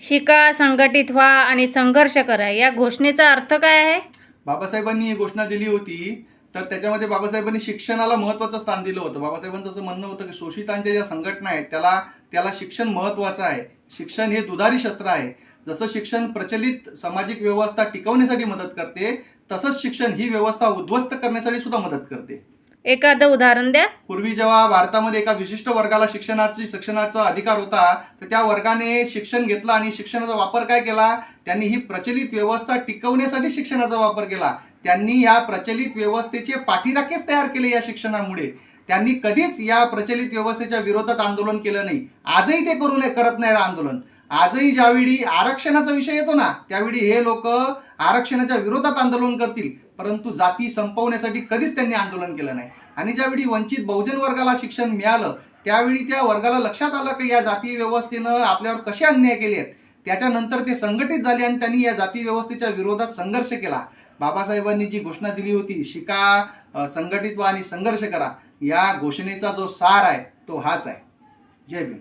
शिका संघटित व्हा आणि संघर्ष करा. या घोषणेचा अर्थ काय आहे? बाबासाहेबांनी ही घोषणा दिली होती. तर त्याच्यामध्ये बाबासाहेबांनी शिक्षणाला महत्वाचं स्थान दिलं होतं. बाबासाहेबांचं असं म्हणणं होतं की शोषितांच्या ज्या संघटना आहेत त्याला त्याला शिक्षण महत्वाचं आहे. शिक्षण हे दुधारी शस्त्र आहे. जसं शिक्षण प्रचलित सामाजिक व्यवस्था टिकवण्यासाठी मदत करते तसंच शिक्षण ही व्यवस्था उद्ध्वस्त करण्यासाठी सुद्धा मदत करते. एखादं उदाहरण द्या. पूर्वी जेव्हा भारतामध्ये एका विशिष्ट वर्गाला शिक्षणाची शिक्षणाचा अधिकार होता तर त्या वर्गाने शिक्षण घेतलं आणि शिक्षणाचा वापर काय केला? त्यांनी ही प्रचलित व्यवस्था टिकवण्यासाठी शिक्षणाचा वापर केला. त्यांनी या प्रचलित व्यवस्थेचे पाठीराखेच तयार केले या शिक्षणामुळे. त्यांनी कधीच या प्रचलित व्यवस्थेच्या विरोधात आंदोलन केलं नाही. आजही ते करू नये करत नाही आंदोलन. आजही ज्यावेळी आरक्षणाचा विषय येतो ना त्यावेळी हे लोक आरक्षणाच्या विरोधात आंदोलन करतील. परंतु जाती संपवण्यासाठी कधीच त्यांनी आंदोलन केलं नाही. आणि ज्यावेळी वंचित बहुजन वर्गाला शिक्षण मिळालं त्यावेळी त्या वर्गाला लक्षात आलं की या जाती व्यवस्थेनं आपल्यावर कसे अन्याय केले आहेत? त्याच्यानंतर ते संघटित झाले आणि त्यांनी या जाती व्यवस्थेच्या विरोधात संघर्ष केला. बाबासाहेबांनी जी घोषणा दिली होती शिका संघटित व्हा आणि संघर्ष करा या घोषणेचा जो सार आहे तो हाच आहे. जय भीम.